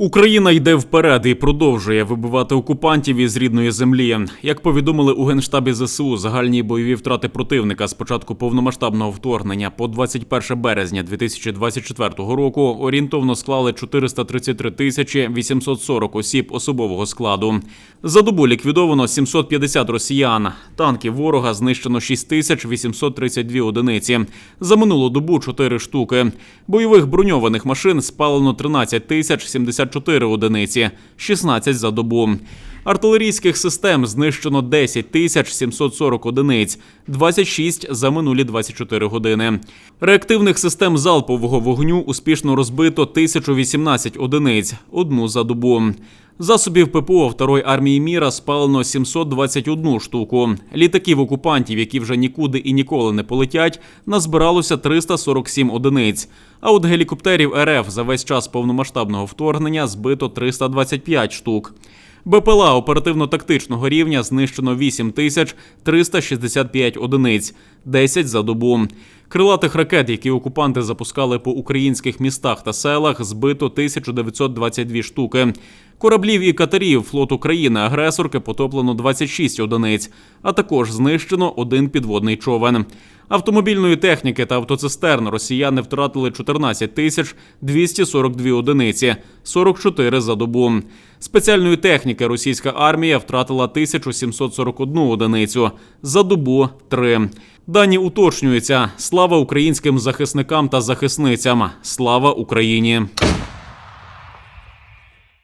Україна йде вперед і продовжує вибивати окупантів із рідної землі. Як повідомили у генштабі ЗСУ, загальні бойові втрати противника з початку повномасштабного вторгнення по 21 березня 2024 року орієнтовно склали 433 тисячі 840 осіб особового складу. За добу ліквідовано 750 росіян. Танків ворога знищено 6 тисяч 832 одиниці. За минулу добу 4 штуки. Бойових броньованих машин спалено 13 тисяч 74 одиниці, 16 за добу. Артилерійських систем знищено 10 тисяч 740 одиниць, 26 за минулі 24 години. Реактивних систем залпового вогню успішно розбито 1018 одиниць, одну за добу. Засобів ППО Второї армії міра спалено 721 штуку. Літаків окупантів, які вже нікуди і ніколи не полетять, назбиралося 347 одиниць. А от гелікоптерів РФ за весь час повномасштабного вторгнення збито 325 штук. БПЛА оперативно-тактичного рівня знищено 8 тисяч 365 одиниць, 10 за добу. Крилатих ракет, які окупанти запускали по українських містах та селах, збито 1922 штуки. Кораблів і катерів флоту країни-агресорки потоплено 26 одиниць, а також знищено один підводний човен. Автомобільної техніки та автоцистерн росіяни втратили 14 тисяч 242 одиниці, 44 за добу. Спеціальної техніки російська армія втратила 1741 одиницю, за добу 3. Дані уточнюються. Слава українським захисникам та захисницям. Слава Україні!